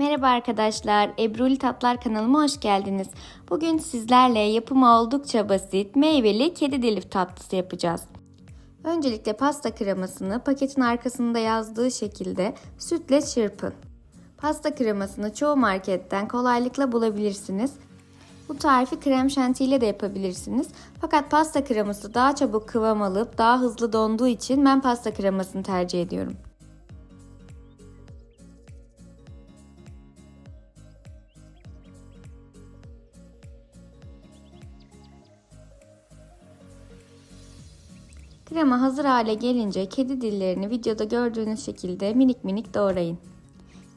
Merhaba arkadaşlar, Ebruli Tatlar kanalıma hoş geldiniz. Bugün sizlerle yapımı oldukça basit, meyveli kedi dilif tatlısı yapacağız. Öncelikle pasta kremasını paketin arkasında yazdığı şekilde sütle çırpın. Pasta kremasını çoğu marketten kolaylıkla bulabilirsiniz. Bu tarifi krem şanti ile de yapabilirsiniz. Fakat pasta kreması daha çabuk kıvam alıp daha hızlı donduğu için ben pasta kremasını tercih ediyorum. Krema hazır hale gelince kedi dillerini videoda gördüğünüz şekilde minik minik doğrayın.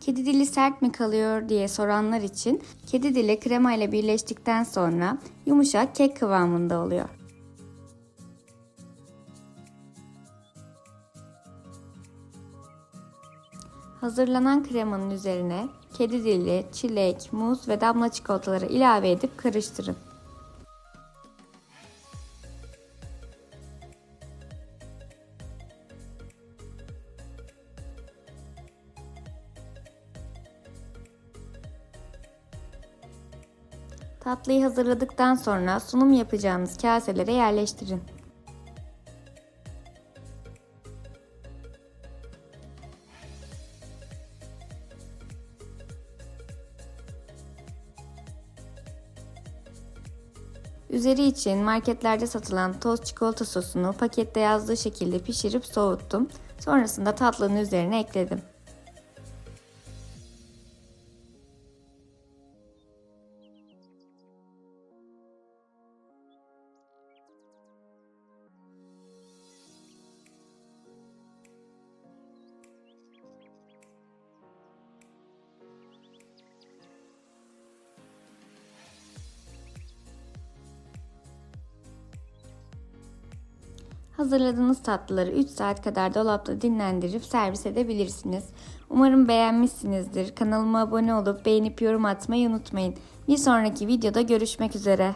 Kedi dili sert mi kalıyor diye soranlar için kedi dili krema ile birleştikten sonra yumuşak kek kıvamında oluyor. Hazırlanan kremanın üzerine kedi dili, çilek, muz ve damla çikolataları ilave edip karıştırın. Tatlıyı hazırladıktan sonra sunum yapacağınız kaselere yerleştirin. Üzeri için marketlerde satılan toz çikolata sosunu pakette yazdığı şekilde pişirip soğuttum. Sonrasında tatlının üzerine ekledim. Hazırladığınız tatlıları 3 saat kadar dolapta dinlendirip servis edebilirsiniz. Umarım beğenmişsinizdir. Kanalıma abone olup beğenip yorum atmayı unutmayın. Bir sonraki videoda görüşmek üzere.